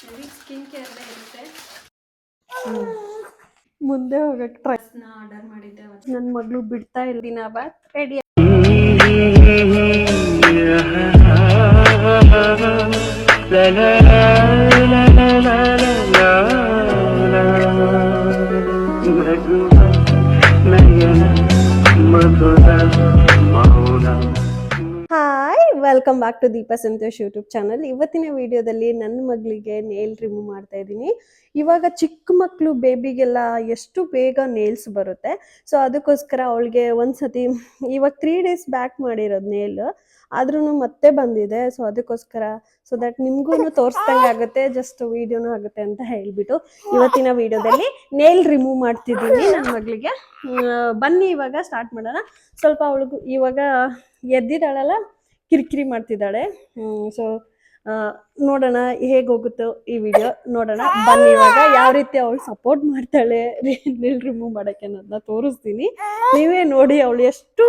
Skin ಕೇರ್ದೇ ಇರುತ್ತೆ ಮುಂದೆ ಹೋಗಕ್ಕೆ ಟ್ರೈ ನಾ ಆರ್ಡರ್ ಮಾಡಿದ್ದೆ ನನ್ನ ಮಗಳು ಬಿಡ್ತಾ ಇಲ್ಲ ದಿನ bath ready welcome back to Deepa Santosh YouTube channel ಇವತ್ತಿನ ವಿಡಿಯೋದಲ್ಲಿ ನನ್ನ ಮಗಳಿಗೆ ನೇಲ್ ರಿಮೂವ್ ಮಾಡ್ತಾ ಇದ್ದೀನಿ. ಇವಾಗ ಚಿಕ್ಕ ಮಕ್ಕಳು ಬೇಬಿಗೆಲ್ಲ ಎಷ್ಟು ಬೇಗ ನೇಲ್ಸ್ ಬರುತ್ತೆ. ಸೊ ಅದಕ್ಕೋಸ್ಕರ ಅವಳಿಗೆ ಒಂದ್ಸತಿ, ಇವಾಗ ತ್ರೀ ಡೇಸ್ ಬ್ಯಾಕ್ ಮಾಡಿರೋದು ನೇಲ್ ಆದ್ರೂ ಮತ್ತೆ ಬಂದಿದೆ. ಸೊ ಅದಕ್ಕೋಸ್ಕರ ಸೊ ದಟ್ ನಿಮ್ಗೂ ತೋರಿಸ್ದಂಗೆ ಆಗುತ್ತೆ. ಜಸ್ಟ್ ವಿಡಿಯೋನೂ ಆಗುತ್ತೆ ಅಂತ ಹೇಳ್ಬಿಟ್ಟು ಇವತ್ತಿನ ವಿಡಿಯೋದಲ್ಲಿ ನೇಲ್ ರಿಮೂವ್ ಮಾಡ್ತಿದ್ದೀನಿ ನನ್ನ ಮಗಳಿಗೆ. ಬನ್ನಿ ಇವಾಗ ಸ್ಟಾರ್ಟ್ ಮಾಡೋಣ. ಸ್ವಲ್ಪ ಅವಳಿಗೂ ಇವಾಗ ಎದ್ದಿದ್ದಾಳಲ್ಲ? ಕಿರಿಕಿರಿ ಮಾಡ್ತಿದ್ದಾಳೆ. ಸೊ ನೋಡೋಣ ಹೇಗೋಗುತ್ತೋ ಈ ವಿಡಿಯೋ ನೋಡೋಣ. ಬನ್ನಿ ಇವಾಗ ಯಾವ ರೀತಿ ಅವಳು ಸಪೋರ್ಟ್ ಮಾಡ್ತಾಳೆ ರೀಲ್ ರಿಮೂವ್ ಮಾಡೋಕ್ಕೆ ಅನ್ನೋದನ್ನ ತೋರಿಸ್ತೀನಿ. ನೀವೇ ನೋಡಿ ಅವಳು ಎಷ್ಟು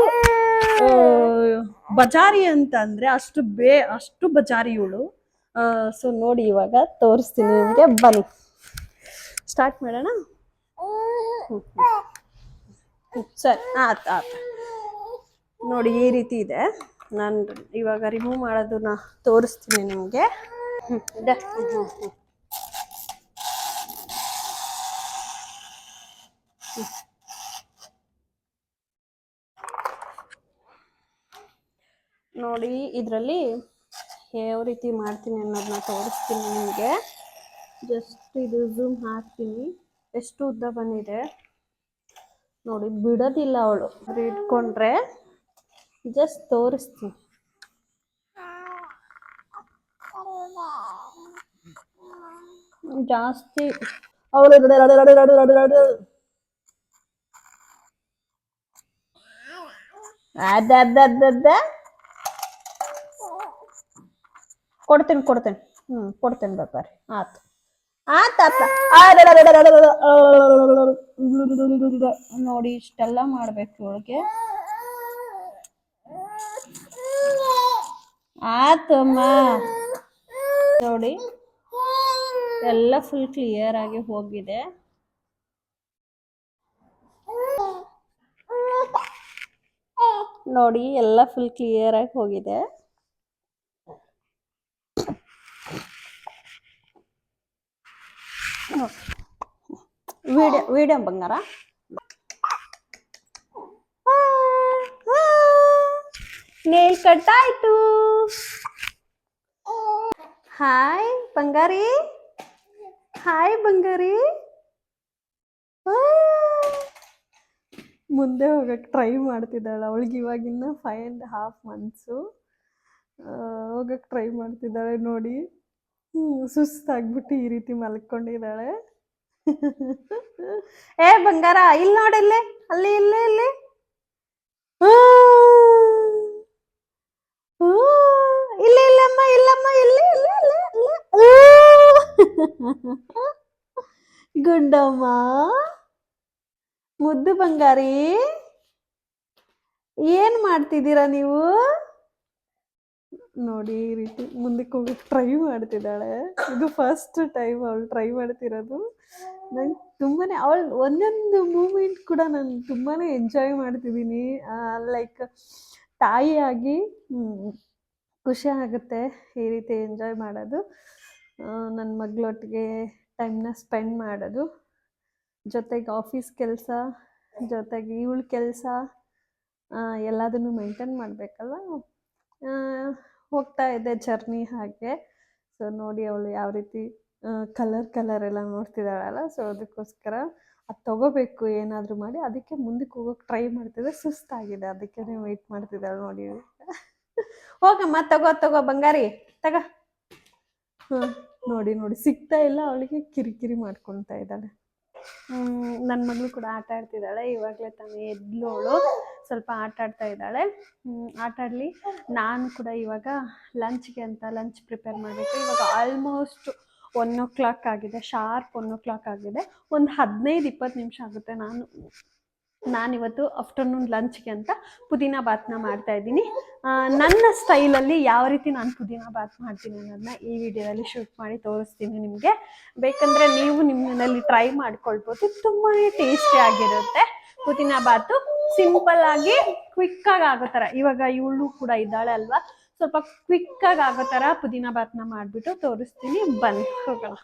ಬಜಾರಿ ಅಂತ ಅಂದ್ರೆ ಅಷ್ಟು ಬೇ, ಅಷ್ಟು ಬಜಾರಿ ಇವಳು. ಸೊ ನೋಡಿ ಇವಾಗ ತೋರಿಸ್ತೀನಿ ನಿಮಗೆ. ಬನ್ನಿ. ಸ್ಟಾರ್ಟ್ ಮಾಡೋಣ? ಸರಿ, ಆತ ಆತ. ನೋಡಿ ಈ ರೀತಿ ಇದೆ. ನಾನು ಇವಾಗ ರಿಮೂವ್ ಮಾಡೋದನ್ನ ತೋರಿಸ್ತೀನಿ ನಿಮಗೆ. ನೋಡಿ, ಇದರಲ್ಲಿ ಯಾವ ರೀತಿ ಮಾಡ್ತೀನಿ ಅನ್ನೋದನ್ನ ತೋರಿಸ್ತೀನಿ ನಿಮಗೆ. ಜಸ್ಟ್ ಇದು ಝೂಮ್ ಹಾಕ್ತೀನಿ. ಎಷ್ಟು ಉದ್ದ ಬಂದಿದೆ. ನೋಡಿ, ಬಿಡೋದಿಲ್ಲ ಅವಳು. ಇಟ್ಕೊಂಡ್ರೆ ಜಸ್ಟ್ ತೋರಿಸ್ತೀನಿ ಜಾಸ್ತಿ ಅವಳು ಅದ ಅದ ಅದ ಅದ ಕೊಡ್ತೇನೆ ಕೊಡ್ತೇನೆ ಹ್ಮ್ ಕೊಡ್ತೇನೆ ಬೇಕಾರೆ ಆತು ಆತಾತ ನೋಡಿ ಇಷ್ಟೆಲ್ಲ ಮಾಡ್ಬೇಕು ಇವಳಿಗೆ ಆತಮ್ಮ. ನೋಡಿ, ಎಲ್ಲ ಫುಲ್ ಕ್ಲಿಯರ್ ಆಗಿ ಹೋಗಿದೆ. ನೋಡಿ, ಎಲ್ಲ ಫುಲ್ ಕ್ಲಿಯರ್ ಆಗಿ ಹೋಗಿದೆ. ವಿಡಿಯೋ ವಿಡಿಯೋ ಬಂಗಾರ? ನೇಲ್ ಕಟ್ ಆಯ್ತು ಹಾಯ್ ಬಂಗಾರಿ. ಹಾಯ್ ಬಂಗಾರಿ. ಮುಂದೆ ಹೋಗಕ್ಕೆ ಟ್ರೈ ಮಾಡ್ತಿದ್ದಾಳೆ. ಅವಳಿಗೆ ಇವಾಗಿನ್ನ ಫೈವ್ ಆ್ಯಂಡ್ ಹಾಫ್ ಮಂತ್ಸು ಹೋಗಕ್ಕೆ ಟ್ರೈ ಮಾಡ್ತಿದ್ದಾಳೆ ನೋಡಿ. ಸುಸ್ತಾಗ್ಬಿಟ್ಟು ಈ ರೀತಿ ಮಲ್ಕೊಂಡಿದ್ದಾಳೆ. ಏ ಬಂಗಾರ, ಇಲ್ಲಿ ನೋಡಿಲ್ಲೇ ಅಲ್ಲಿ, ಇಲ್ಲೇ, ಇಲ್ಲಿ. ಇಲ್ಲ, ಇಲ್ಲಮ್ಮ ಇಲ್ಲಮ್ಮ, ಇಲ್ಲ ಇಲ್ಲ ಇಲ್ಲ ಇಲ್ಲ ಗುಂಡಮ್ಮ, ಮುದ್ದು ಬಂಗಾರಿ, ಏನು ಮಾಡ್ತಿದ್ದೀರಾ ನೀವು? ನೋಡಿ, ಈ ರೀತಿ ಮುಂದಕ್ಕೆ ಹೋಗಿ ಟ್ರೈ ಮಾಡ್ತಿದ್ದಾಳೆ. ಇದು ಫಸ್ಟ್ ಟೈಮ್ ಅವಳು ಟ್ರೈ ಮಾಡ್ತಿರೋದು. ನಂಗೆ ತುಂಬಾನೇ, ಅವಳು ಒಂದೊಂದು ಮೂಮೆಂಟ್ ಕೂಡ ನಾನು ತುಂಬಾನೇ ಎಂಜಾಯ್ ಮಾಡ್ತಿದ್ದೀನಿ. ಲೈಕ್ ತಾಯಿಯಾಗಿ ಖುಷಿ ಆಗುತ್ತೆ ಈ ರೀತಿ ಎಂಜಾಯ್ ಮಾಡೋದು. ನನ್ನ ಮಗಳೊಟ್ಟಿಗೆ ಟೈಮ್ನ ಸ್ಪೆಂಡ್ ಮಾಡೋದು. ಜೊತೆಗೆ ಆಫೀಸ್ ಕೆಲಸ, ಜೊತೆಗೆ ಇವಳ ಕೆಲಸ ಎಲ್ಲದನ್ನು ಮೇಂಟೈನ್ ಮಾಡಬೇಕಲ್ಲ ಹೋಗ್ತಾ ಇದೆ ಜರ್ನಿ ಹಾಗೆ. ಸೊ ನೋಡಿ ಅವಳು ಯಾವ ರೀತಿ ಕಲರ್ ಕಲರ್ ಎಲ್ಲ ನೋಡ್ತಿದ್ದಾಳಲ್ಲ ಸೊ ಅದಕ್ಕೋಸ್ಕರ ಅದು ತಗೋಬೇಕು, ಏನಾದರೂ ಮಾಡಿ, ಅದಕ್ಕೆ ಮುಂದಕ್ಕೆ ಹೋಗೋಕೆ ಟ್ರೈ ಮಾಡ್ತಿದ್ದೆ ಸುಸ್ತಾಗಿದೆ. ಅದಕ್ಕೆ ವೆಯ್ಟ್ ಮಾಡ್ತಿದ್ದಾಳೆ ನೋಡಿ. ಹೋಗಮ್ಮ, ತಗೋ ತಗೋ, ಬಂಗಾರಿ, ತಗ. ಹಾಂ, ನೋಡಿ ನೋಡಿ, ಸಿಗ್ತಾ ಇಲ್ಲ, ಅವಳಿಗೆ ಕಿರಿಕಿರಿ ಮಾಡ್ಕೊಳ್ತಾ ಇದ್ದಾಳೆ. ನನ್ನ ಮಗಳು ಕೂಡ ಆಟ ಆಡ್ತಿದ್ದಾಳೆ, ಇವಾಗಲೇ ತಾನೇ ಎದ್ಲು ಅವಳು. ಸ್ವಲ್ಪ ಆಟ ಆಡ್ತಾ ಇದ್ದಾಳೆ. ಆಟ ಆಡಲಿ. ನಾನು ಕೂಡ ಇವಾಗ ಲಂಚ್ಗೆ ಅಂತ ಲಂಚ್ ಪ್ರಿಪೇರ್ ಮಾಡಬೇಕು. ಇವಾಗ ಆಲ್ಮೋಸ್ಟ್ ಒನ್ ಓ ಕ್ಲಾಕ್ ಆಗಿದೆ ಶಾರ್ಪ್ ಒನ್ ಓ ಕ್ಲಾಕ್ ಆಗಿದೆ. ಒಂದು ಹದಿನೈದು ಇಪ್ಪತ್ತು ನಿಮಿಷ ಆಗುತ್ತೆ ನಾನು ನಾನಿವತ್ತು ಆಫ್ಟರ್ನೂನ್ ಲಂಚ್ಗೆ ಅಂತ ಪುದೀನ ಬಾತ್ನ ಮಾಡ್ತಾ ಇದ್ದೀನಿ. ನನ್ನ ಸ್ಟೈಲಲ್ಲಿ ಯಾವ ರೀತಿ ನಾನು ಪುದೀನ ಬಾತ್ ಮಾಡ್ತೀನಿ ಅನ್ನೋದನ್ನ ಈ ವಿಡಿಯೋದಲ್ಲಿ ಶೂಟ್ ಮಾಡಿ ತೋರಿಸ್ತೀನಿ ನಿಮಗೆ. ಬೇಕಂದರೆ ನೀವು ನಿಮ್ಮ ಟ್ರೈ ಮಾಡ್ಕೊಳ್ಬೋದು. ತುಂಬಾ ಟೇಸ್ಟಿ ಆಗಿರುತ್ತೆ ಪುದೀನ ಬಾತು. ಸಿಂಪಲ್ ಆಗಿ ಕ್ವಿಕ್ಕಾಗಿ ಆಗೋ ಥರ. ಇವಾಗ ಇವಳು ಕೂಡ ಇದ್ದಾಳೆ ಅಲ್ವಾ? ಸ್ವಲ್ಪ ಕ್ವಿಕ್ ಆಗಿ ಥರ ಪುದೀನ ಬಾತ್ನ ಮಾಡಿಬಿಟ್ಟು ತೋರಿಸ್ತೀನಿ. ಬನ್ನಿ, ಹೋಗೋಣ.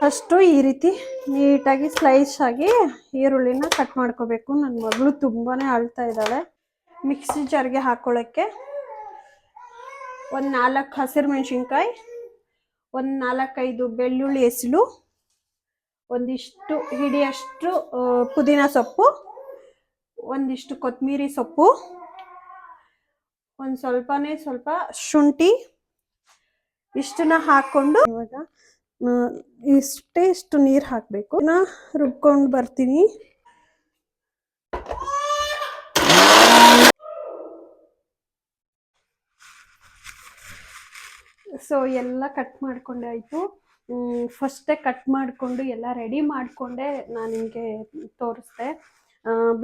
ಫಸ್ಟು ಈ ರೀತಿ ನೀಟಾಗಿ ಸ್ಲೈಸ್ ಆಗಿ ಈರುಳ್ಳಿನ ಕಟ್ ಮಾಡ್ಕೋಬೇಕು. ನನ್ನ ಮಗಳು ತುಂಬಾ ಅಳ್ತಾ ಇದ್ದಾಳೆ. ಮಿಕ್ಸಿ ಜಾರ್ಗೆ ಹಾಕೊಳ್ಳೋಕ್ಕೆ ಒಂದು ನಾಲ್ಕು ಹಸಿರು ಮೆಣಸಿನ್ಕಾಯಿ, ಒಂದು ನಾಲ್ಕೈದು ಬೆಳ್ಳುಳ್ಳಿ ಎಸಳು ಒಂದಿಷ್ಟು ಹಿಡಿಯಷ್ಟು ಪುದೀನ ಸೊಪ್ಪು, ಒಂದಿಷ್ಟು ಕೊತ್ತಂಬರಿ ಸೊಪ್ಪು ಒಂದು ಸ್ವಲ್ಪನೇ ಸ್ವಲ್ಪ ಶುಂಠಿ ಇಷ್ಟನ್ನ ಹಾಕೊಂಡು ಇವಾಗ ಇಷ್ಟೇ ಇಷ್ಟು ನೀರು ಹಾಕಬೇಕು. ನಾ ರುಬ್ಕೊಂಡು ಬರ್ತೀನಿ. ಸೊ ಎಲ್ಲ ಕಟ್ ಮಾಡ್ಕೊಂಡೆ ಆಯಿತು. ಫಸ್ಟೇ ಕಟ್ ಮಾಡಿಕೊಂಡು ಎಲ್ಲ ರೆಡಿ ಮಾಡಿಕೊಂಡೆ ನಾನು ನಿಮಗೆ ತೋರಿಸ್ದೆ.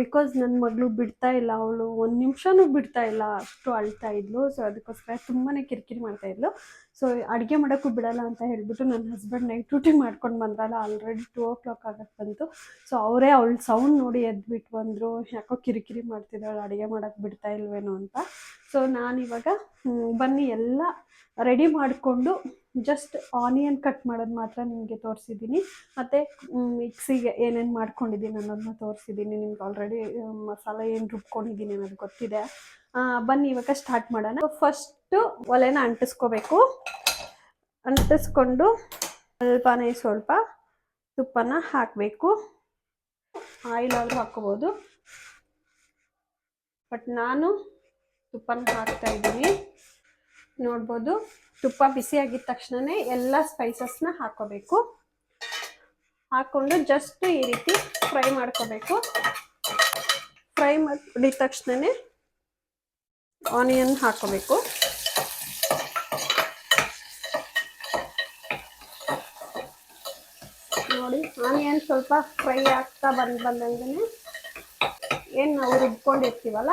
ಬಿಕಾಸ್ ನನ್ನ ಮಗಳು ಬಿಡ್ತಾ ಇಲ್ಲ, ಅವಳು ಒಂದು ನಿಮಿಷನೂ ಬಿಡ್ತಾ ಇಲ್ಲ, ಅಷ್ಟು ಅಳ್ತಾ ಇದ್ಲು. ಸೊ ಅದಕ್ಕೋಸ್ಕರ ತುಂಬಾ ಕಿರಿಕಿರಿ ಮಾಡ್ತಾ ಇದ್ಲು. ಸೊ ಅಡುಗೆ ಮಾಡೋಕ್ಕೂ ಬಿಡಲ್ಲ ಅಂತ ಹೇಳಿಬಿಟ್ಟು ನನ್ನ ಹಸ್ಬೆಂಡ್ ನೈಟ್ ಡ್ಯೂಟಿ ಮಾಡ್ಕೊಂಡು ಬಂದ್ರಲ್ಲ ಆಲ್ರೆಡಿ ಟೂ ಓ ಕ್ಲಾಕ್ ಆಗಕ್ಕೆ ಬಂತು. ಸೊ ಅವರೇ ಅವಳ ಸೌಂಡ್ ನೋಡಿ ಎದ್ಬಿಟ್ಟು ಬಂದರು. ಯಾಕೋ ಕಿರಿಕಿರಿ ಮಾಡ್ತಿದ್ದಾಳೆ, ಅಡುಗೆ ಮಾಡೋಕ್ಕೆ ಬಿಡ್ತಾ ಇಲ್ವೇನೋ ಅಂತ. ಸೊ ನಾನಿವಾಗ ಬನ್ನಿ ಎಲ್ಲ ರೆಡಿ ಮಾಡಿಕೊಂಡು ಜಸ್ಟ್ ಆನಿಯನ್ ಕಟ್ ಮಾಡೋದು ಮಾತ್ರ ನಿಮಗೆ ತೋರಿಸಿದ್ದೀನಿ ಮತ್ತು ಮಿಕ್ಸಿಗೆ ಏನೇನು ಮಾಡ್ಕೊಂಡಿದ್ದೀನಿ ಅನ್ನೋದನ್ನ ತೋರಿಸಿದ್ದೀನಿ ನಿಮ್ಗೆ ಆಲ್ರೆಡಿ ಮಸಾಲೆ ಏನು ರುಬ್ಕೊಂಡಿದ್ದೀನಿ ಅನ್ನೋದು ಗೊತ್ತಿದೆ. ಬನ್ನಿ, ಇವಾಗ ಸ್ಟಾರ್ಟ್ ಮಾಡೋಣ. ಫಸ್ಟು ಒಲೆನ ಅಂಟಿಸ್ಕೋಬೇಕು. ಅಂಟಿಸ್ಕೊಂಡು ಸ್ವಲ್ಪನೇ ಸ್ವಲ್ಪ ತುಪ್ಪನ ಹಾಕಬೇಕು. ಆಯಿಲ್ ಆದರೂ ಹಾಕ್ಕೋಬೋದು. ಬಟ್ ನಾನು ತುಪ್ಪನ ಹಾಕ್ತಾ ಇದ್ದೀನಿ. ನೋಡ್ಬೋದು. ತುಪ್ಪ ಬಿಸಿ ಆಗಿದ ತಕ್ಷಣನೇ ಎಲ್ಲ ಸ್ಪೈಸಸ್ನ ಹಾಕೋಬೇಕು. ಹಾಕ್ಕೊಂಡು ಜಸ್ಟ್ ಈ ರೀತಿ ಫ್ರೈ ಮಾಡ್ಕೋಬೇಕು. ಫ್ರೈ ಮಾಡಿದ ತಕ್ಷಣನೇ ಆನಿಯನ್ ಹಾಕೋಬೇಕು. ನೋಡಿ ಆನಿಯನ್ ಸ್ವಲ್ಪ ಫ್ರೈ ಆಗ್ತಾ ಬಂದು ಬಂದಂಗೆ ಏನು ನಾವು ರುಬ್ಕೊಂಡಿರ್ತೀವಲ್ಲ,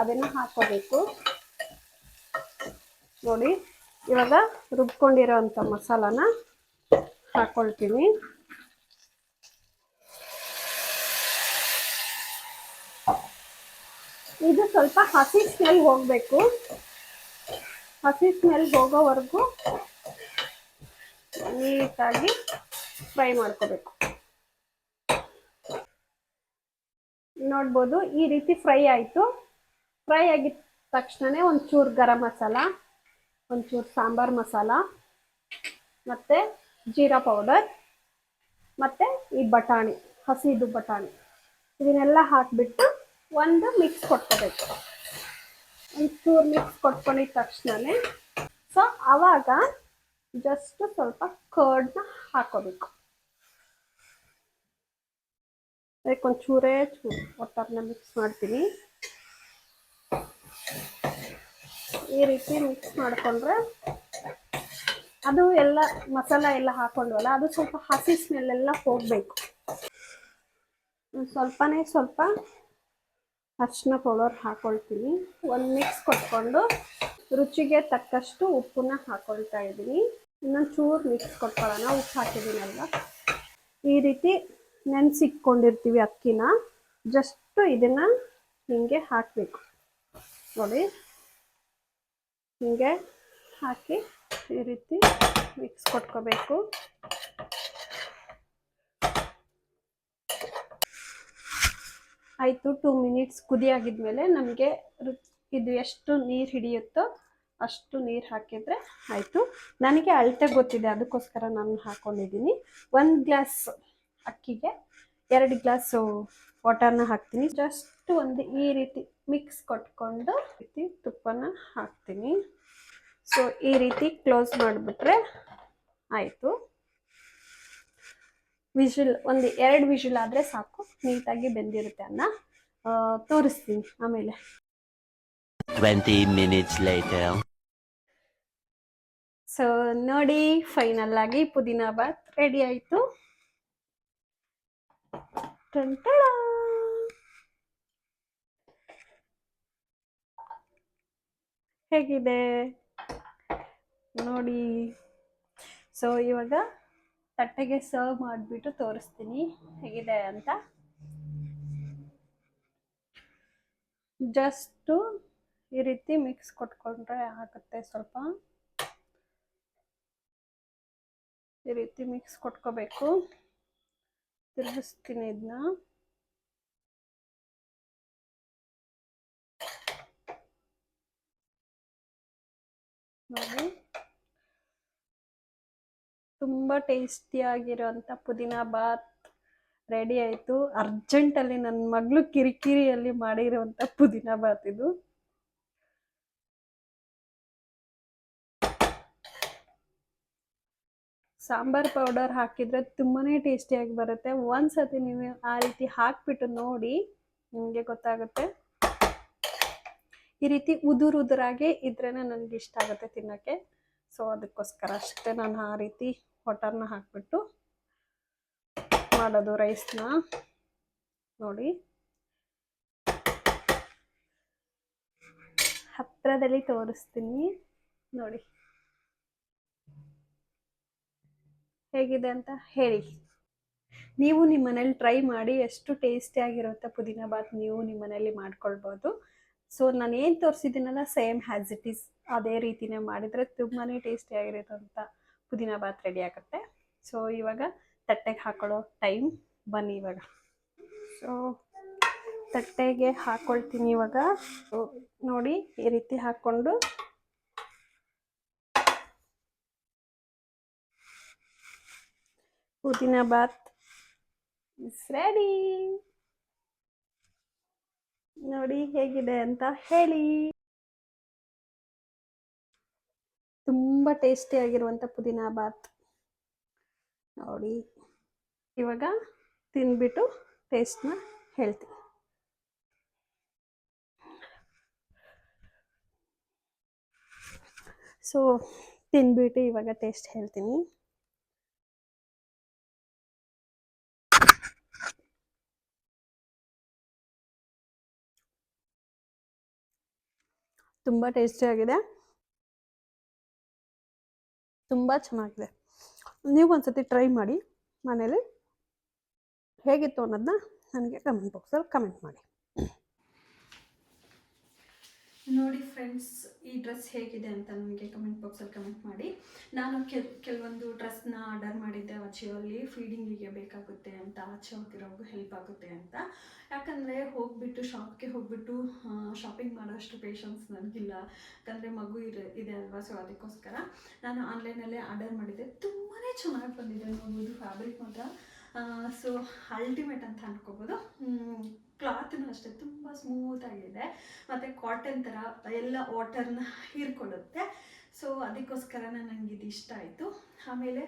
ಅದನ್ನು ಹಾಕೋಬೇಕು. ನೋಡಿ, ಇವಾಗ ರುಬ್ಕೊಂಡಿರೋಂಥ ಮಸಾಲಾನ ಹಾಕೊಳ್ತೀನಿ. ಇದು ಸ್ವಲ್ಪ ಹಸಿ ಸ್ಮೆಲ್ ಹೋಗಬೇಕು. ಹಸಿ ಸ್ಮೆಲ್ ಹೋಗೋವರೆಗೂ ನೀಟಾಗಿ ಫ್ರೈ ಮಾಡ್ಕೋಬೇಕು. ನೋಡ್ಬೋದು, ಈ ರೀತಿ ಫ್ರೈ ಆಯಿತು. ಫ್ರೈ ಆಗಿದ ತಕ್ಷಣನೇ ಒಂಚೂರು ಗರಂ ಮಸಾಲ. ಒಂಚೂರು ಸಾಂಬಾರ್ ಮಸಾಲ, ಮತ್ತು ಜೀರಾ ಪೌಡರ್ ಮತ್ತು ಈ ಬಟಾಣಿ, ಹಸಿದು ಬಟಾಣಿ. ಇದನ್ನೆಲ್ಲ ಹಾಕಿಬಿಟ್ಟು ಒಂದು ಮಿಕ್ಸ್ ಕೊಟ್ಕೋಬೇಕು. ಒಂಚೂರು ಮಿಕ್ಸ್ ಕೊಟ್ಕೊಂಡಿದ ತಕ್ಷಣನೇ. ಸೊ ಆವಾಗ ಜಸ್ಟ್ ಸ್ವಲ್ಪ ಕರ್ಡ್ನ ಹಾಕೋಬೇಕು ಒಂಚೂರೇ ಚೂರು ಒಟ್ಟರ್ನ ಮಿಕ್ಸ್ ಮಾಡ್ತೀನಿ. ಈ ರೀತಿ ಮಿಕ್ಸ್ ಮಾಡಿಕೊಂಡ್ರೆ ಅದು ಎಲ್ಲ ಮಸಾಲ ಎಲ್ಲ ಹಾಕೊಂಡ್ವಲ್ಲ, ಅದು ಸ್ವಲ್ಪ ಹಸಿ ಸ್ಮೆಲ್ ಎಲ್ಲ ಹೋಗಬೇಕು. ಸ್ವಲ್ಪನೇ ಸ್ವಲ್ಪ ಅರಿಶಿನ ಪೌಡರ್ ಹಾಕೊಳ್ತೀನಿ. ಒಂದು ಮಿಕ್ಸ್ ಕೊಟ್ಕೊಂಡು ರುಚಿಗೆ ತಕ್ಕಷ್ಟು ಉಪ್ಪನ್ನ ಹಾಕೊಳ್ತಾ ಇದ್ದೀನಿ. ಇನ್ನೊಂದು ಚೂರು ಮಿಕ್ಸ್ ಕೊಟ್ಕೊಳ್ಳೋಣ, ಉಪ್ಪು ಹಾಕಿದ್ದೀನಲ್ವ? ಈ ರೀತಿ ನೆನೆಸಿಟ್ಕೊಂಡಿರ್ತೀವಿ ಅಕ್ಕಿನ. ಜಸ್ಟ್ ಇದನ್ನು ಹೀಗೆ ಹಾಕಬೇಕು. ನೋಡಿ. ಹೀಗೆ ಹಾಕಿ ಈ ರೀತಿ ಮಿಕ್ಸ್ ಕೊಟ್ಕೋಬೇಕು. ಆಯಿತು ಟೂ ಮಿನಿಟ್ಸ್ ಕುದಿಯಾಗಿದ್ಮೇಲೆ ನಮಗೆ ಇದು ಎಷ್ಟು ನೀರು ಹಿಡಿಯುತ್ತೋ ಅಷ್ಟು ನೀರು ಹಾಕಿದರೆ ಆಯಿತು. ನನಗೆ ಅಳತೆ ಗೊತ್ತಿದೆ, ಅದಕ್ಕೋಸ್ಕರ ನಾನು ಹಾಕ್ಕೊಂಡಿದ್ದೀನಿ ಒಂದು ಗ್ಲಾಸ್ ಅಕ್ಕಿಗೆ ಎರಡು ಗ್ಲಾಸು ವಾಟರ್ನ ಹಾಕ್ತೀನಿ. ಜಸ್ಟ್ ಒಂದು ಈ ರೀತಿ ಮಿಕ್ಸ್ ಕೊಟ್ಕೊಂಡು ರೀತಿ ತುಪ್ಪನ ಹಾಕ್ತೀನಿ. ಸೊ ಈ ರೀತಿ ಕ್ಲೋಸ್ ಮಾಡಿಬಿಟ್ರೆ ಆಯಿತು. ವಿಜಿಲ್ ಒಂದು ಎರಡು ವಿಜಿಲ್ ಆದರೆ ಸಾಕು. ನೀಟಾಗಿ ಬೆಂದಿರುತ್ತೆ ಅನ್ನ. ತೋರಿಸ್ತೀನಿ ಆಮೇಲೆ. 20 minutes later. ಸೊ ನೋಡಿ ಫೈನಲ್ ಆಗಿ ಪುದೀನಾ ಬಾತ್ ರೆಡಿ ಆಯಿತು. ಹೇಗಿದೆ? ನೋಡಿ. ಸೊ ಇವಾಗ ತಟ್ಟೆಗೆ ಸರ್ವ್ ಮಾಡಿಬಿಟ್ಟು ತೋರಿಸ್ತೀನಿ. ಹೇಗಿದೆ ಅಂತ. ಜಸ್ಟು ಈ ರೀತಿ ಮಿಕ್ಸ್ ಕೊಟ್ಕೊಂಡ್ರೆ ಆಗುತ್ತೆ ಸ್ವಲ್ಪ. ಈ ರೀತಿ ಮಿಕ್ಸ್ ಕೊಟ್ಕೋಬೇಕು. ತಿರುಗಿಸ್ತೀನಿ ಇದನ್ನ ನೋಡಿ. ತುಂಬ ಟೇಸ್ಟಿಯಾಗಿರೋಂಥ ಪುದೀನ ಬಾತ್ ರೆಡಿ ಆಯಿತು. ಅರ್ಜೆಂಟಲ್ಲಿ ನನ್ನ ಮಗಳು ಕಿರಿಕಿರಿಯಲ್ಲಿ ಮಾಡಿರುವಂಥ ಪುದೀನ ಬಾತ್ ಇದು. ಸಾಂಬಾರ್ ಪೌಡರ್ ಹಾಕಿದ್ರೆ ತುಂಬಾ ಟೇಸ್ಟಿಯಾಗಿ ಬರುತ್ತೆ. ಒಂದ್ಸತಿ ನೀವು ಆ ರೀತಿ ಹಾಕ್ಬಿಟ್ಟು ನೋಡಿ, ನಿಮಗೆ ಗೊತ್ತಾಗುತ್ತೆ. ಈ ರೀತಿ ಉದುರು ಉದುರಾಗಿ ಇದ್ರೇ ನನಗೆ ಇಷ್ಟ ಆಗುತ್ತೆ ತಿನ್ನೋಕ್ಕೆ ಸೊ ಅದಕ್ಕೋಸ್ಕರ ಅಷ್ಟೇ ನಾನು ಆ ರೀತಿ ಹೊಟರ್ನ ಹಾಕ್ಬಿಟ್ಟು ಮಾಡೋದು ರೈಸ್ನ. ನೋಡಿ. ಹತ್ರದಲ್ಲಿ ತೋರಿಸ್ತೀನಿ. ನೋಡಿ. ಹೇಗಿದೆ ಅಂತ ಹೇಳಿ. ನೀವು ನಿಮ್ಮ ಮನೇಲಿ ಟ್ರೈ ಮಾಡಿ ಎಷ್ಟು ಟೇಸ್ಟಿ ಆಗಿರುತ್ತೆ ಪುದೀನ ಬಾತ್ ನೀವು ನಿಮ್ಮ ಮನೇಲಿ ಮಾಡ್ಕೊಳ್ಬೋದು. ಸೊ ನಾನು ಏನು ತೋರಿಸಿದ್ದೀನಲ್ಲ ಸೇಮ್ ಹ್ಯಾಸ್ ಇಟ್ ಈಸ್ ಅದೇ ರೀತಿನೇ ಮಾಡಿದರೆ ತುಂಬಾ ಟೇಸ್ಟಿಯಾಗಿರೋಂಥ ಪುದೀನ ಬಾತ್ ರೆಡಿ ಆಗುತ್ತೆ. ಸೊ ಇವಾಗ ತಟ್ಟೆಗೆ ಹಾಕೊಳ್ಳೋ ಟೈಮ್ ಬನ್ನಿ ಇವಾಗ. ಸೊ ತಟ್ಟೆಗೆ ಹಾಕ್ಕೊಳ್ತೀನಿ ಇವಾಗ. ನೋಡಿ, ಈ ರೀತಿ ಹಾಕ್ಕೊಂಡು. ಪುದೀನ ಬಾತ್ ಇಸ್ ರೆಡಿ ನೋಡಿ ಹೇಗಿದೆ ಅಂತ ಹೇಳಿ. ತುಂಬ ಟೇಸ್ಟಿ ಆಗಿರುವಂತ ಪುದೀನ ಬಾತ್ ನೋಡಿ, ಇವಾಗ ತಿಂದ್ಬಿಟ್ಟು ಟೇಸ್ಟ್ನ ಹೇಳ್ತೀನಿ. ಸೊ ತಿಂದ್ಬಿಟ್ಟು ಇವಾಗ ಟೇಸ್ಟ್ ಹೇಳ್ತೀನಿ. ತುಂಬ ಟೇಸ್ಟಿಯಾಗಿದೆ ತುಂಬ ಚೆನ್ನಾಗಿದೆ. ನೀವು ಒಂದ್ಸತಿ ಟ್ರೈ ಮಾಡಿ ಮನೇಲಿ ಹೇಗಿತ್ತು ಅನ್ನೋದನ್ನ ನನಗೆ ಕಮೆಂಟ್ ಬಾಕ್ಸಲ್ಲಿ ಕಮೆಂಟ್ ಮಾಡಿ. ನೋಡಿ ಫ್ರೆಂಡ್ಸ್ ಈ ಡ್ರೆಸ್ ಹೇಗಿದೆ ಅಂತ ನನಗೆ ಕಮೆಂಟ್ ಬಾಕ್ಸಲ್ಲಿ ಕಮೆಂಟ್ ಮಾಡಿ. ನಾನು ಕೆಲ್, ಕೆಲವೊಂದು ಡ್ರೆಸ್ನ ಆರ್ಡರ್ ಮಾಡಿದ್ದೆ, ಆಚೆಯಲ್ಲಿ ಫೀಡಿಂಗಿಗೆ ಬೇಕಾಗುತ್ತೆ ಅಂತ, ಆಚೆ ಹೋಗಿರೋರ್ಗು ಹೆಲ್ಪ್ ಆಗುತ್ತೆ ಅಂತ. ಯಾಕಂದರೆ ಹೋಗಿಬಿಟ್ಟು ಶಾಪ್ಗೆ ಹೋಗ್ಬಿಟ್ಟು ಶಾಪಿಂಗ್ ಮಾಡೋಷ್ಟು ಪೇಷನ್ಸ್ ನನಗಿಲ್ಲ. ಯಾಕಂದರೆ ಮಗು ಇರ, ಇದೆ ಅಲ್ವಾ ಸೊ ಅದಕ್ಕೋಸ್ಕರ ನಾನು ಆನ್ಲೈನಲ್ಲೇ ಆರ್ಡರ್ ಮಾಡಿದ್ದೆ. ತುಂಬಾ ಚೆನ್ನಾಗಿ ಬಂದಿದೆ ನೋಡ್ಬೋದು ಫ್ಯಾಬ್ರಿಕ್ ಮಾತ್ರ. ಸೊ ಅಲ್ಟಿಮೇಟ್ ಅಂತ ಅನ್ಕೋಬೋದು. ಕ್ಲಾತ್ನು ಅಷ್ಟೇ ತುಂಬ ಸ್ಮೂತ್ ಆಗಿದೆ. ಮತ್ತು ಕಾಟನ್ ಥರ ಎಲ್ಲ ವಾಟರ್ನ ಹೀರ್ಕೊಳ್ಳುತ್ತೆ. ಸೊ ಅದಕ್ಕೋಸ್ಕರ ನನಗೆ ಇದು ಇಷ್ಟ ಆಯಿತು. ಆಮೇಲೆ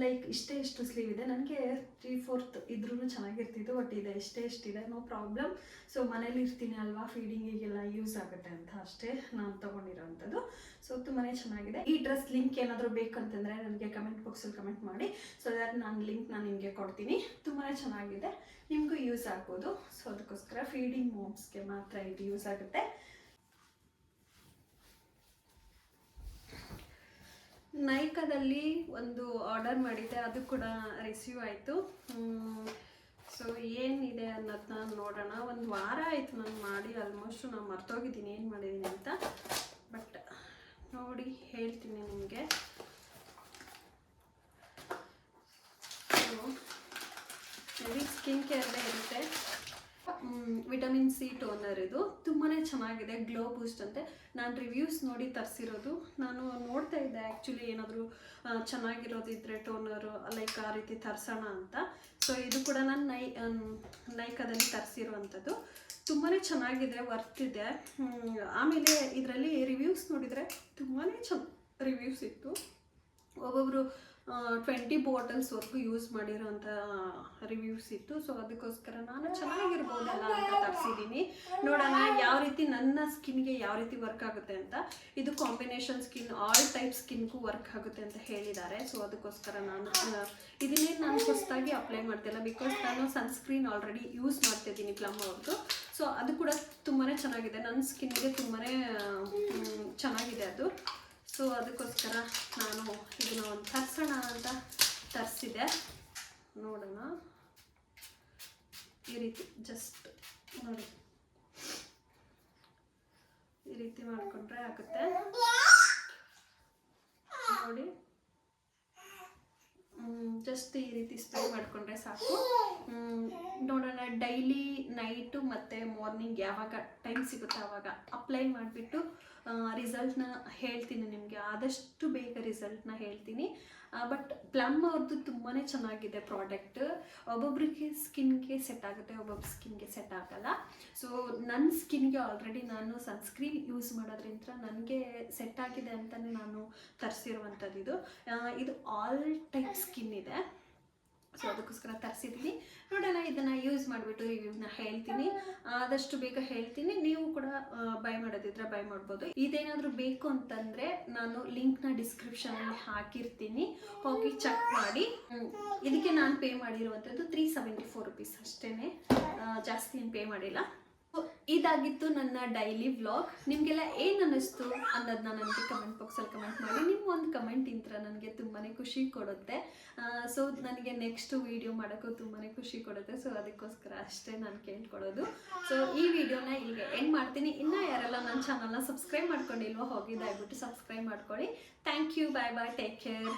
ಲೈಕ್ ಇಷ್ಟೇ ಇಷ್ಟು ಸ್ಲೀವ್ ಇದೆ. ನನಗೆ ತ್ರೀ ಫೋರ್ತ್ ಇದ್ರೂ ಚೆನ್ನಾಗಿರ್ತಿತ್ತು ಬಟ್ ಇದೆ ಇಷ್ಟೇ ಇಷ್ಟಿದೆ ನೋ ಪ್ರಾಬ್ಲಮ್ ಸೊ ಮನೇಲಿ ಇರ್ತೀನಿ ಅಲ್ವಾ? ಫೀಡಿಂಗಿಗೆಲ್ಲ ಯೂಸ್ ಆಗುತ್ತೆ ಅಂತ ಅಷ್ಟೇ ನಾನು ತೊಗೊಂಡಿರೋವಂಥದ್ದು ಸೊ ತುಂಬಾ ಚೆನ್ನಾಗಿದೆ. ಈ ಡ್ರೆಸ್ ಲಿಂಕ್ ಏನಾದರೂ ಬೇಕಂತಂದರೆ ನನಗೆ ಕಮೆಂಟ್ ಬಾಕ್ಸಲ್ಲಿ ಕಮೆಂಟ್ ಮಾಡಿ. ಸೊ ಅದ್ ನಾನು ಲಿಂಕ್ ನಾನು ನಿಮಗೆ ಕೊಡ್ತೀನಿ. ತುಂಬಾ ಚೆನ್ನಾಗಿದೆ. ನಿಮಗೂ ಯೂಸ್ ಆಗ್ಬೋದು. ಸೊ ಅದಕ್ಕೋಸ್ಕರ ಫೀಡಿಂಗ್ ಮೋಮ್ಸ್ಗೆ ಮಾತ್ರ ಇದು ಯೂಸ್ ಆಗುತ್ತೆ. ನೈಕಾದಲ್ಲಿ ಒಂದು ಆರ್ಡರ್ ಮಾಡಿದ್ದೆ. ಅದು ಕೂಡ ರಿಸೀವ್ ಆಯಿತು. ಸೊ ಏನಿದೆ ಅನ್ನೋದನ್ನ ನೋಡೋಣ. ಒಂದು ವಾರ ಆಯಿತು ನಾನು ಮಾಡಿ. ಆಲ್ಮೋಸ್ಟ್ ನಾನು ಮರ್ತೋಗಿದ್ದೀನಿ. ಏನು ಮಾಡಿದ್ದೀನಿ ಅಂತ. ಬಟ್ ನೋಡಿ, ಹೇಳ್ತೀನಿ ನಿಮಗೆ. ಮೇಬಿ ಸ್ಕಿನ್ ಕೇರ್ದೇ ಇರುತ್ತೆ. ವಿಟಮಿನ್ ಸಿ ಟೋನರ್ ಇದು. ತುಂಬಾ ಚೆನ್ನಾಗಿದೆ ಗ್ಲೋ ಬೂಸ್ಟ್ ಅಂತೆ. ನಾನು ರಿವ್ಯೂಸ್ ನೋಡಿ ತರಿಸಿರೋದು. ನಾನು ನೋಡ್ತಾ ಇದ್ದೆ ಆ್ಯಕ್ಚುಲಿ ಏನಾದರೂ ಚೆನ್ನಾಗಿರೋದಿದ್ರೆ ಟೋನರು ಲೈಕ್ ಆ ರೀತಿ ತರಿಸೋಣ ಅಂತ. ಸೊ ಇದು ಕೂಡ ನಾನು ನೈ ನೈಕದಲ್ಲಿ ತರಿಸಿರುವಂಥದ್ದು. ತುಂಬಾ ಚೆನ್ನಾಗಿದೆ ವರ್ತ್ ಇದೆ. ಆಮೇಲೆ ಇದರಲ್ಲಿ ರಿವ್ಯೂಸ್ ನೋಡಿದರೆ ತುಂಬಾ ಚೆನ್ನ ರಿವ್ಯೂಸ್ ಇತ್ತು. ಒಬ್ಬೊಬ್ಬರು ಟ್ವೆಂಟಿ ಬಾಟಲ್ಸ್ವರೆಗೂ ಯೂಸ್ ಮಾಡಿರೋಂಥ ರಿವ್ಯೂಸ್ ಇತ್ತು. ಸೊ ಅದಕ್ಕೋಸ್ಕರ ನಾನು ಚೆನ್ನಾಗಿರ್ಬೋದಲ್ಲ ಅಂತ ತರಿಸಿದ್ದೀನಿ ನೋಡೋಣ ಯಾವ ರೀತಿ ನನ್ನ ಸ್ಕಿನ್ಗೆ ಯಾವ ರೀತಿ ವರ್ಕ್ ಆಗುತ್ತೆ ಅಂತ. ಇದು ಕಾಂಬಿನೇಷನ್ ಸ್ಕಿನ್ ಆಲ್ ಟೈಪ್ ಸ್ಕಿನ್ಗೂ ವರ್ಕ್ ಆಗುತ್ತೆ ಅಂತ ಹೇಳಿದ್ದಾರೆ. ಸೊ ಅದಕ್ಕೋಸ್ಕರ ನಾನು ಇದನ್ನೇ ನಾನು ಹೊಸದಾಗಿ ಅಪ್ಲೈ ಮಾಡ್ತಿಲ್ಲ. ಬಿಕಾಸ್ ನಾನು ಸನ್ಸ್ಕ್ರೀನ್ ಆಲ್ರೆಡಿ ಯೂಸ್ ಮಾಡ್ತಿದ್ದೀನಿ ಪ್ಲಮ್ ಅವ್ರದ್ದು ಸೊ ಅದು ಕೂಡ ತುಂಬಾ ಚೆನ್ನಾಗಿದೆ. ನನ್ನ ಸ್ಕಿನ್ಗೆ ತುಂಬಾ ಚೆನ್ನಾಗಿದೆ ಅದು. ಸೊ ಅದಕ್ಕೋಸ್ಕರ ನಾನು ಇದನ್ನ ಒಂದು ತರಿಸೋಣ ಅಂತ ತರಿಸಿದೆ. ನೋಡೋಣ. ಈ ರೀತಿ ಜಸ್ಟ್ ನೋಡಿ. ಈ ರೀತಿ ಮಾಡಿಕೊಂಡ್ರೆ ಆಗುತ್ತೆ. ನೋಡಿ. ಜಸ್ಟ್ ಈ ರೀತಿ ಸ್ಪ್ರೇ ಮಾಡಿಕೊಂಡ್ರೆ ಸಾಕು. ನೋಡೋಣ ಡೈಲಿ ನೈಟು ಮತ್ತು ಮಾರ್ನಿಂಗ್ ಯಾವಾಗ ಟೈಮ್ ಸಿಗುತ್ತೆ ಆವಾಗ ಅಪ್ಲೈ ಮಾಡಿಬಿಟ್ಟು ರಿಸಲ್ಟ್ನ ಹೇಳ್ತೀನಿ ನಿಮಗೆ. ಆದಷ್ಟು ಬೇಗ ರಿಸಲ್ಟ್ನ ಹೇಳ್ತೀನಿ. ಬಟ್ ಪ್ಲಮ್ ಅವ್ರದ್ದು ತುಂಬಾ ಚೆನ್ನಾಗಿದೆ ಪ್ರಾಡಕ್ಟ್ ಒಬ್ಬೊಬ್ರಿಗೆ ಸ್ಕಿನ್ಗೆ ಸೆಟ್ ಆಗುತ್ತೆ, ಒಬ್ಬೊಬ್ಬ ಸ್ಕಿನ್ಗೆ ಸೆಟ್ ಆಗಲ್ಲ. ಸೊ ನನ್ನ ಸ್ಕಿನ್ಗೆ ಆಲ್ರೆಡಿ ನಾನು ಸನ್ಸ್ಕ್ರೀನ್ ಯೂಸ್ ಮಾಡೋದ್ರಿಂದ ನನಗೆ ಸೆಟ್ ಆಗಿದೆ ಅಂತಲೇ ನಾನು ತರಿಸಿರುವಂಥದ್ದು ಇದು. ಇದು ಆಲ್ ಟೈಪ್ ಸ್ಕಿನ್ ಇದೆ. ಸೊ ಅದಕ್ಕೋಸ್ಕರ ತರಿಸಿದ್ದೀನಿ ನೋಡೋಣ, ಇದನ್ನು ಯೂಸ್ ಮಾಡಿಬಿಟ್ಟು ರಿವ್ಯೂನ ಹೇಳ್ತೀನಿ. ಆದಷ್ಟು ಬೇಗ ಹೇಳ್ತೀನಿ. ನೀವು ಕೂಡ ಬೈ ಮಾಡೋದಿದ್ರೆ ಬೈ ಮಾಡ್ಬೋದು. ಇದೇನಾದರೂ ಬೇಕು ಅಂತಂದರೆ ನಾನು ಲಿಂಕ್ನ ಡಿಸ್ಕ್ರಿಪ್ಷನಲ್ಲಿ ಹಾಕಿರ್ತೀನಿ. ಹೋಗಿ ಚೆಕ್ ಮಾಡಿ. ಇದಕ್ಕೆ ನಾನು ಪೇ ಮಾಡಿರುವಂಥದ್ದು ತ್ರೀ ಸೆವೆಂಟಿ ಫೋರ್ ರುಪೀಸ್ ಅಷ್ಟೇ ಜಾಸ್ತಿ ಏನು ಪೇ ಮಾಡಿಲ್ಲ. ಇದಾಗಿತ್ತು ನನ್ನ ಡೈಲಿ ವ್ಲಾಗ್ ನಿಮಗೆಲ್ಲ ಏನು ಅನ್ನಿಸ್ತು ಅನ್ನೋದನ್ನ ನನಗೆ ಕಮೆಂಟ್ ಬಾಕ್ಸಲ್ಲಿ ಕಮೆಂಟ್ ಮಾಡಿ. ನಿಮ್ಮ ಒಂದು ಕಮೆಂಟ್ ಇಂತ್ರ ನನಗೆ ತುಂಬಾ ಖುಷಿ ಕೊಡುತ್ತೆ. ಸೊ ನನಗೆ ನೆಕ್ಸ್ಟ್ ವೀಡಿಯೋ ಮಾಡೋಕ್ಕೂ ತುಂಬಾ ಖುಷಿ ಕೊಡುತ್ತೆ. ಸೊ ಅದಕ್ಕೋಸ್ಕರ ಅಷ್ಟೇ ನಾನು ಕೇಳ್ಕೊಡೋದು ಸೊ ಈ ವಿಡಿಯೋನ ಈಗ ಎಂಡ್ ಮಾಡ್ತೀನಿ. ಇನ್ನೂ ಯಾರೆಲ್ಲ ನನ್ನ ಚಾನಲ್ನ ಸಬ್ಸ್ಕ್ರೈಬ್ ಮಾಡ್ಕೊಂಡಿಲ್ವೋ ಹೋಗಿ ದಯವಿಟ್ಟು ಸಬ್ಸ್ಕ್ರೈಬ್ ಮಾಡ್ಕೊಳ್ಳಿ. Thank you bye bye take care